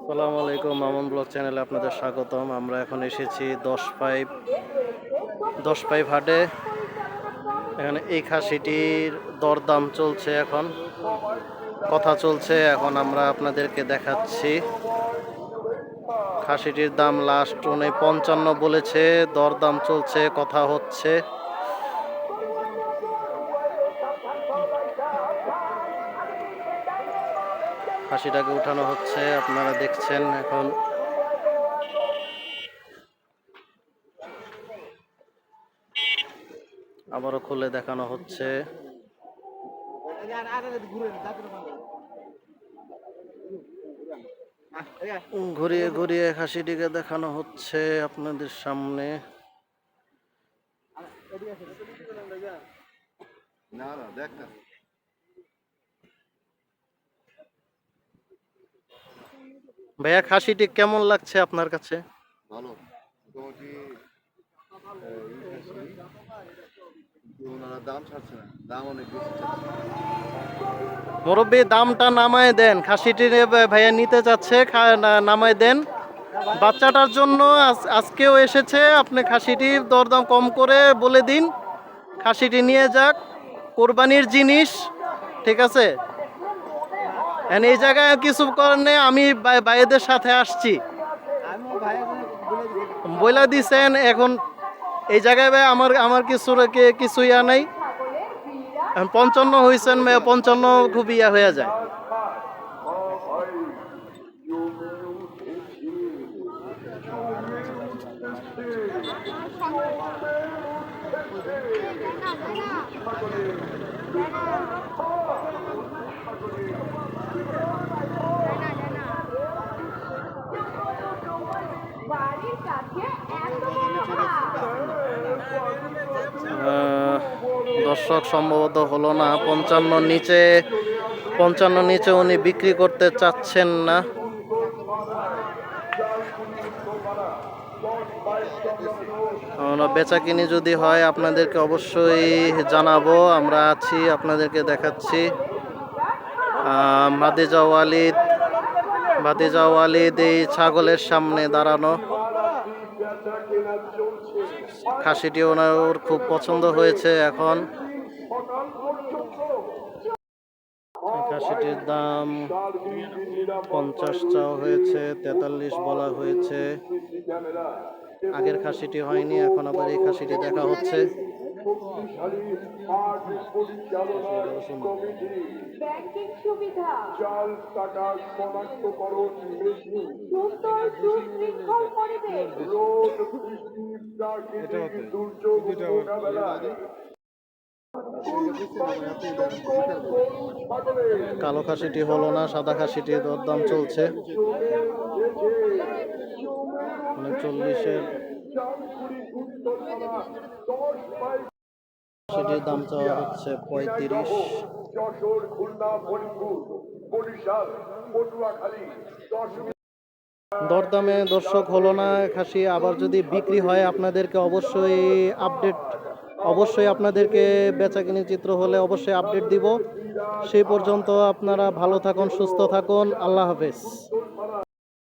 আসসালামু আলাইকুম, মামুন ব্লগ চ্যানেলে আপনাদের স্বাগতম। আমরা এখন এসেছি দশ পাইপ দশ পাইপ হাটে। এখানে এই খাসিটির দরদাম চলছে এখন, কথা চলছে। এখন আমরা আপনাদেরকে দেখাচ্ছি। খাসিটির দাম লাস্ট উনি পঞ্চান্ন বলেছে, দরদাম চলছে, কথা হচ্ছে। খাসিটাকে উঠানো হচ্ছে, আপনারা দেখছেন এখন। আবারও খুলে দেখানো হচ্ছে। ঘুরিয়ে ঘুরিয়ে খাসিটিকে দেখানো হচ্ছে আপনাদের সামনে। না না, দেখ না। ভাইয়া খাসিটি কেমন লাগছে আপনার কাছে? ভালো মুরব্বী দামটা নামায় দেন খাসিটি ভাইয়া নিতে না- নামায় দেন। বাচ্চাটার জন্য আজ- আজকেও এসেছে আপনি খাসিটি দরদাম কম করে বলে দিন। খাসিটি নিয়ে যাক কোরবানির জিনিস ঠিক আছে? এই জায়গায় কিছু করার নেই, আমি ভাই- ভাইদের সাথে আসছি। বইলা দিছেন, এখন এই জায়গায় ভাই আমার আমার কিছু কিছু ইয়া নাই। পঞ্চান্ন হয়েছেন পঞ্চান্ন খুব ইয়া হয়ে যায়। দর্শক, সম্ভবত হলো না। পঞ্চান্ন নিচে পঞ্চান্ন নিচে উনি বিক্রি করতে চাচ্ছেন না। বেচা কিনি যদি হয়, আপনাদেরকে অবশ্যই জানাব। আমরা আছি, আপনাদেরকে দেখাচ্ছি। মাদেজা ওয়ালিদ মাদেজা ওয়ালিদ এই ছাগলের সামনে দাঁড়ানো। খাসিটি ওনার খুব পছন্দ হয়েছে এখন। খাসিটির দাম পঞ্চাশ চাও হয়েছে, তেতাল্লিশ বলা হয়েছে। আগের খাসিটি হয়নি, এখন আবার এই খাসিটি দেখা হচ্ছে। ব্যাংকিং সুবিধা। চাল টাকা শনাক্তকরণ মেশিন সুন্দর সুশৃঙ্খল পরিবেশ রোড বৃষ্টি প্রাকৃতিক দুর্যোগ মোকাবেলায় কালো খাসিটি হলো না সাদা খাসিটি দরদাম চলছে। মানে চল্লিশের সেটির দাম চাওয়া হচ্ছে পঁয়ত্রিশ। যশোর খুলনা বরিশাল পটুয়াখালী দরদামে দর্শক হলো না খাসি আবার যদি বিক্রি হয় আপনাদেরকে অবশ্যই আপডেট অবশ্যই আপনাদেরকে বেচাকিনি চিত্র হলে অবশ্যই আপডেট দিব। সেই পর্যন্ত আপনারা ভালো থাকুন সুস্থ থাকুন আল্লাহ হাফেজ।